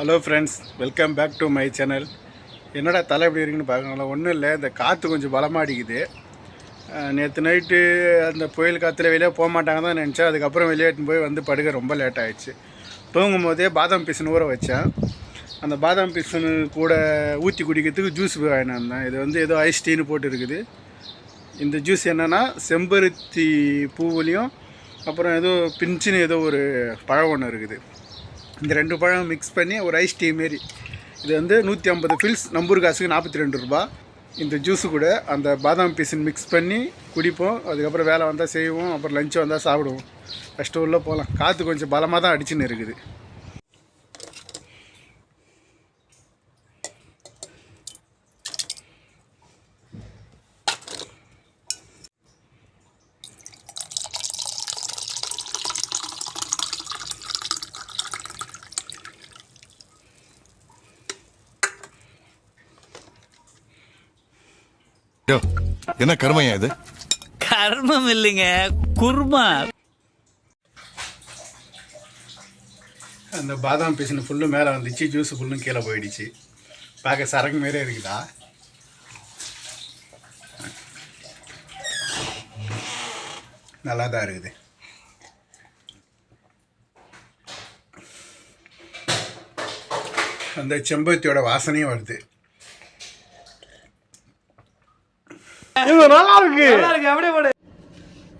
Hello friends welcome back to my channel என்னடா தலை எப்படி இருக்குன்னு பார்க்கணும் ஒன்றும் இல்லை. இந்த காற்று கொஞ்சம் பலமாக அடிக்குது. நேற்று நைட்டு அந்த புயல் காற்றுல வெளியே போக மாட்டாங்க தான் நினச்சேன். அதுக்கப்புறம் வெளியே போய் வந்து படுக்க ரொம்ப லேட் ஆகிடுச்சு தூங்கும் போதே பாதாம் பீசன் ஊற வச்சேன். அந்த பாதாம் பீசனு கூட ஊற்றி குடிக்கிறதுக்கு ஜூஸ் வாங்கினா இருந்தேன் இது வந்து ஏதோ ஐஸ் டீன்னு போட்டு இருக்குது இந்த ஜூஸ் என்னென்னா செம்பருத்தி பூவுலையும் அப்புறம் ஏதோ பிஞ்சுன்னு ஏதோ ஒரு பழம் ஒன்று இருக்குது. இந்த ரெண்டு பழம் மிக்ஸ் பண்ணி ஒரு ஐஸ் டீ மாரி. இது வந்து நூற்றி ஐம்பது ஃபில்ஸ் நம்பூர் காசுக்கு நாற்பத்தி ரெண்டு ரூபா. இந்த ஜூஸு கூட அந்த பாதாம் பீஸின் மிக்ஸ் பண்ணி குடிப்போம். அதுக்கப்புறம் வேலை வந்தால் செய்வோம். அப்புறம் லஞ்சு வந்தால் சாப்பிடுவோம். ஃபஸ்ட்டு உள்ளே போகலாம். காற்று கொஞ்சம் பலமாக தான் அடிச்சுன்னு இருக்குது. யோ என்ன கருமையா இது? கர்மம் இல்லைங்க குர்மா. அந்த பாதாம் பீசன் ஃபுல்லும் மேலே வந்துச்சு ஜூஸ் ஃபுல்லும் கீழே போயிடுச்சு. பார்க்க சரக்கு மாரியே இருக்குதா? நல்லா தான் இருக்குது. அந்த செம்பருத்தியோட வாசனையும் வருது.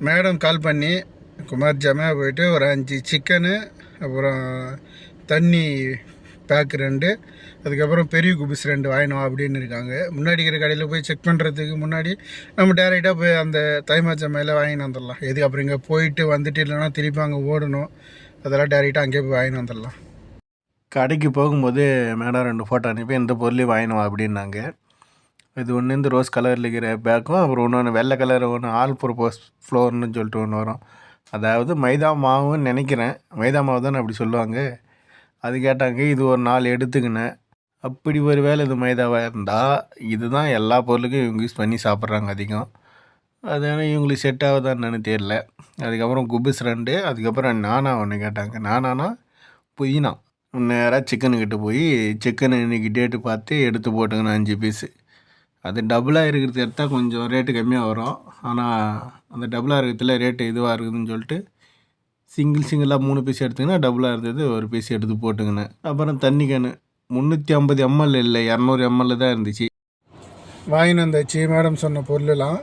மேடம் கால் பண்ணி குமார் ஜாமியா போயிட்டு ஒரு அஞ்சு சிக்கனு அப்புறம் தண்ணி பேக் ரெண்டு அதுக்கப்புறம் பெரிய குபிஸ் ரெண்டு வாங்கினோம் அப்படின்னு இருக்காங்க. முன்னாடி இருக்கிற கடையில் போய் செக் பண்ணுறதுக்கு முன்னாடி நம்ம டேரெக்டாக போய் அந்த தைமா ஜமையில் வாங்கின்னு வந்துடலாம் எதுக்கு அப்புறம் இங்கே போயிட்டு வந்துட்டு இல்லைன்னா திருப்பி அங்கே ஓடணும். அதெல்லாம் டேரெக்டாக அங்கேயே போய் வாங்கின்னு வந்துடலாம் கடைக்கு போகும்போது மேடம் ரெண்டு ஃபோட்டோ அனுப்பி எந்த பொருளையும் வாங்கினோம் அப்படின்னாங்க. இது ஒன்று இந்த ரோஸ் கலரில் இருக்கிற பேக்கும் அப்புறம் இன்னொன்று வெள்ளை கலர் ஒன்று ஆல் ப்ரோபோஸ் ஃப்ளோர்னு சொல்லிட்டு ஒன்று வரும். அதாவது மைதா மாவுன்னு நினைக்கிறேன். மைதா மாவு தான் அப்படி சொல்லுவாங்க. அது கேட்டாங்க இது ஒரு நாள் எடுத்துக்கினேன் அப்படி ஒரு வேலை இது மைதாவாக இருந்தால் இதுதான் எல்லா பொருளுக்கும் இவங்க யூஸ் பண்ணி சாப்பிட்றாங்க அதிகம். அதனால் இவங்களுக்கு செட் ஆகுதான்னு தெரியல. அதுக்கப்புறம் குபிஸ் ரெண்டு அதுக்கப்புறம் நானா ஒன்று கேட்டாங்க. நானானா புதினா. நேராக சிக்கனுக்கிட்ட போய் சிக்கன் இன்னைக்கு டேட்டு பார்த்து எடுத்து போட்டுக்கணும் அஞ்சு பீஸு அது டபுளாக இருக்கிறது எடுத்தால் கொஞ்சம் ரேட்டு கம்மியாக வரும். ஆனால் அந்த டபுளாக இருக்கிறதுல ரேட்டு இதுவாக இருக்குதுன்னு சொல்லிட்டு சிங்கிள் சிங்கிளாக மூணு பீஸ் எடுத்திங்கன்னா டபுளாக இருந்தது ஒரு பீஸ் எடுத்து போட்டுங்கண்ணே அப்புறம் தண்ணி கேனு. முந்நூற்றி ஐம்பது எம்எல் இல்லை இரநூறு எம்எல் தான் இருந்துச்சு. வாங்கின்னு வந்தாச்சு மேடம் சொன்ன பொருளெல்லாம்.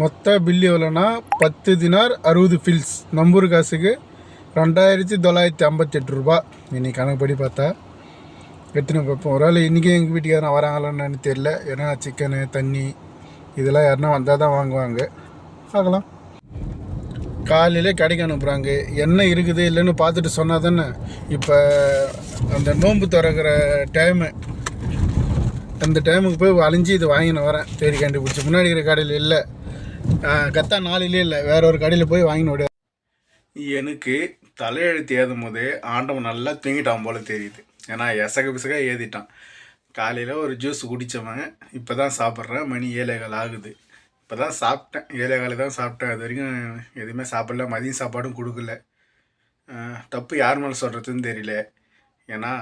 மொத்த பில் எவ்வளோன்னா பத்து தினார் அறுபது ஃபில்ஸ் நம்பூர் காசுக்கு ரெண்டாயிரத்தி தொள்ளாயிரத்தி ஐம்பத்தெட்டு ரூபா இன்னைக்கு கணக்குப்படி பார்த்தா. எடுத்துன்னு பார்ப்போம் ஒரு வேளை இன்றைக்கி எங்கள் வீட்டுக்கு யாரும் வராங்களான்னு தெரியல. ஏன்னா சிக்கனு தண்ணி இதெல்லாம் யாருன்னா வந்தால் தான் வாங்குவாங்க. பார்க்கலாம். காலையிலே கடைக்கு அனுப்புகிறாங்க என்ன இருக்குது இல்லைன்னு பார்த்துட்டு சொன்னால் தானே. இப்போ அந்த நோன்பு திறக்கிற டைமு அந்த டைமுக்கு போய் அழிஞ்சு இது வாங்கின்னு வரேன். தேடி கண்டுபிடிச்சி. முன்னாடி இருக்கிற கடையில் இல்லை. கத்தா நாளிலே இல்லை. வேற ஒரு கடையில் போய் வாங்கின்னு விட எனக்கு தலையெழுத்து ஏதும் போது ஆண்டவன் நல்லா தூங்கிட்டான் போல் தெரியுது. ஏன்னா எசக பிசக ஏதிட்டான் காலையில் ஒரு ஜூஸ் குடித்தவன் இப்போ தான் சாப்பிட்றேன் மணி ஏழைகள் ஆகுது. இப்போ தான் சாப்பிட்டேன். ஏழைகாலை தான் சாப்பிட்டேன். அது வரைக்கும் எதுவுமே சாப்பிடல. மதியம் சாப்பாடும் கொடுக்கல. தப்பு யார் மேலே சொல்கிறதுன்னு தெரியல. ஏன்னா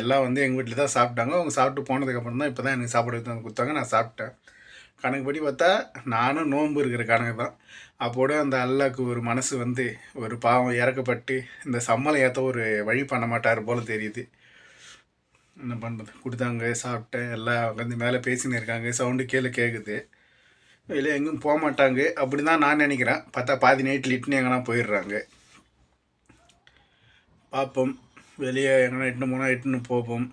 எல்லாம் வந்து எங்கள் வீட்டில் தான் சாப்பிட்டாங்க. அவங்க சாப்பிட்டு போனதுக்கப்புறம் தான் இப்போ தான் எனக்கு சாப்பாடு எடுத்து கொடுத்தாங்க. நான் சாப்பிட்டேன். கணக்குப்படி பார்த்தா நானும் நோன்பு இருக்கிற கணக்கு தான். அப்போடு அந்த அல்லாக்கு ஒரு மனசு வந்து ஒரு பாவம் இறக்கப்பட்டு இந்த சம்மளம் ஏற்ற ஒரு வழி பண்ண மாட்டார் போல் தெரியுது. என்ன பண்ணுறது கொடுத்தாங்க சாப்பிட்டேன் எல்லாம் உட்காந்து மேலே பேசின்னு இருக்காங்க சவுண்டு கீழே கேட்குது வெளியே எங்கேயும் போக மாட்டாங்க. அப்படி தான் நான் நினைக்கிறேன். பார்த்தா பாதி நைட்டில் இட்டுன்னு எங்கன்னா போயிடுறாங்க. பார்ப்போம். வெளியே எங்கன்னா இட்டுன்னு போனால் இட்டுன்னு போவோம்.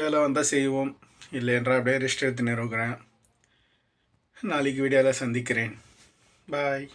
வேலை வந்தால் செய்வோம். இல்லைன்றா அப்படியே ரெஸ்ட் எடுத்துன்னு இருக்கிறேன் நாளைக்கு வீடியோவில் சந்திக்கிறேன். பாய்